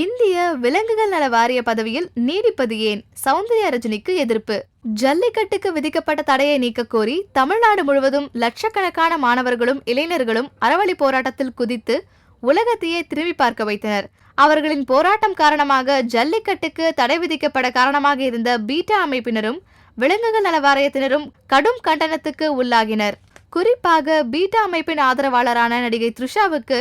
இந்திய விலங்குகள் நல வாரிய பதவியில் நீடிப்பது ஏன்? சௌந்தர்ய ரஜினிக்கு எதிர்ப்பு. ஜல்லிக்கட்டுக்கு விதிக்கப்பட்ட தடையை நீக்க கோரி தமிழ்நாடு முழுவதும் லட்சக்கணக்கான மாணவர்களும் இளைஞர்களும் அறவழி போராட்டத்தில் குதித்து உலகத்தையே திரும்பி பார்க்க வைத்தனர். அவர்களின் போராட்டம் காரணமாக ஜல்லிக்கட்டுக்கு தடை விதிக்கப்பட காரணமாக இருந்த பீட்டா அமைப்பினரும் விலங்குகள் நல வாரியத்தினரும் கடும் கண்டனத்துக்கு உள்ளாகினர். குறிப்பாக பீட்டா அமைப்பின் ஆதரவாளரான நடிகை த்ரிஷாவுக்கு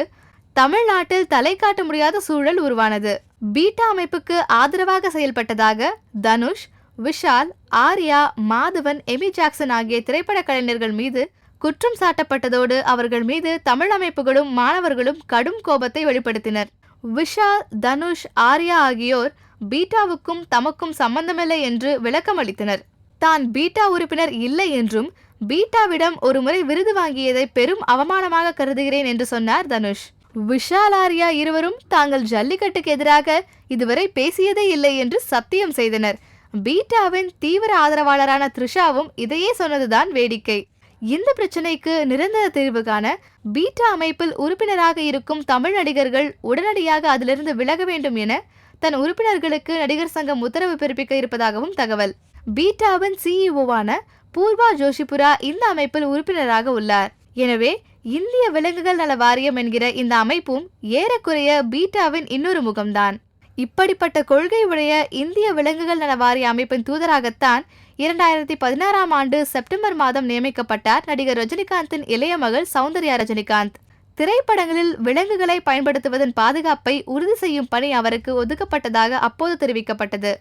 தமிழ்நாட்டில் தலை காட்ட முடியாத சூழல் உருவானது. பீட்டா அமைப்புக்கு ஆதரவாக செயல்பட்டதாக தனுஷ் விஷால் ஆர்யா மாதவன் எமி ஜாக்சன் ஆகிய திரைப்பட கலைஞர்கள் மீது குற்றம் சாட்டப்பட்டதோடு அவர்கள் மீது தமிழ் அமைப்புகளும் மாணவர்களும் கடும் கோபத்தை வெளிப்படுத்தினர். விஷால் தனுஷ் ஆர்யா ஆகியோர் பீட்டாவுக்கும் தமக்கும் சம்பந்தமில்லை என்று விளக்கமளித்தனர் தான் பீட்டா உறுப்பினர் இல்லை என்றும் பீட்டாவிடம் ஒருமுறை விருது வாங்கியதை பெரும் அவமானமாக கருதுகிறேன் என்று சொன்னார் தனுஷ். விஷால் ஆர்யா இருவரும் தாங்கள் ஜல்லிக்கட்டுக்கு எதிராக இதுவரை பேசியதே இல்லை என்று சத்தியம் செய்தனர். பீட்டாவின் தீவிர ஆதரவாளரான த்ரிஷாவும் இதையே சொன்னதுதான் வேடிக்கை. இந்த பிரச்சனைக்கு நிரந்தர தீர்வு காண பீட்டா அமைப்பில் உறுப்பினராக இருக்கும் தமிழ் நடிகர்கள் உடனடியாக அதிலிருந்து விலக வேண்டும் என தன் உறுப்பினர்களுக்கு நடிகர் சங்கம் உத்தரவு பிறப்பிக்க இருப்பதாகவும் தகவல். பீட்டாவின் சிஇஓவான பூர்வா ஜோஷிபுரா இந்த அமைப்பில் உறுப்பினராக உள்ளார். எனவே இந்திய விலங்குகள் நல வாரியம் என்கிற இந்த அமைப்பும் ஏறக்குறைய பீட்டாவின் இன்னொரு முகம்தான். இப்படிப்பட்ட கொள்கை உடைய இந்திய விலங்குகள் நல வாரிய அமைப்பின் தூதராகத்தான் இரண்டாயிரத்தி பதினாறாம் ஆண்டு செப்டம்பர் மாதம் நியமிக்கப்பட்டார் நடிகர் ரஜினிகாந்தின் இளைய மகள் சௌந்தர்யா ரஜினிகாந்த். திரைப்படங்களில் விலங்குகளை பயன்படுத்துவதன் பாதுகாப்பை உறுதி செய்யும் பணி அவருக்கு ஒதுக்கப்பட்டதாக அப்போது தெரிவிக்கப்பட்டது.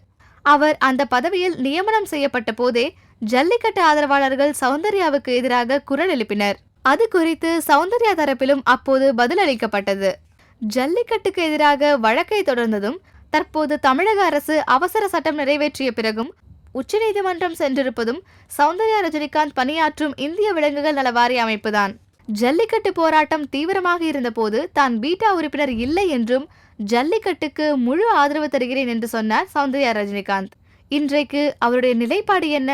அவர் அந்த பதவியில் நியமனம் செய்யப்பட்ட போதே ஜல்லிக்கட்டு ஆதரவாளர்கள் சௌந்தர்யாவுக்கு எதிராக குரல் எழுப்பினர். அது குறித்து சௌந்தர்யா தரப்பிலும் அப்போது பதிலளிக்கப்பட்டது. ஜல்லிக்கட்டுக்கு எதிராக வழக்கை தொடர்ந்ததும் தற்போது தமிழக அரசு அவசர சட்டம் நிறைவேற்றிய பிறகும் உச்சநீதிமன்றம் சென்றிருப்பதும் சௌந்தர்யா ரஜினிகாந்த் பணியாற்றும் இந்திய விலங்குகள் நலவாரி அமைப்புதான். ஜல்லிக்கட்டு போராட்டம் தீவிரமாக இருந்தபோது தான் பீட்டா உறுப்பினர் இல்லை என்றும் ஜல்லிக்கட்டுக்கு முழு ஆதரவு தருகிறேன் என்று சொன்னார் சௌந்தர்யா ரஜினிகாந்த். இன்றைக்கு அவருடைய நிலைப்பாடு என்ன?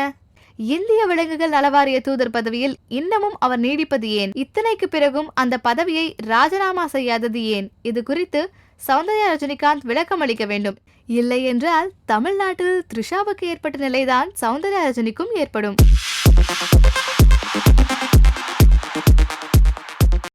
இந்திய விலங்குகள் நலவாரிய தூதர் பதவியில் இன்னமும் அவர் நீடிப்பது ஏன்? இத்தனைக்கு பிறகும் அந்த பதவியை ராஜினாமா செய்யாதது ஏன்? இது குறித்து சௌந்தர்யா ரஜினிகாந்த் விளக்கம் அளிக்க வேண்டும். இல்லை என்றால் தமிழ்நாட்டில் த்ரிஷாவுக்கு ஏற்பட்ட நிலைதான் சௌந்தர்யா ரஜினிக்கும் ஏற்படும்.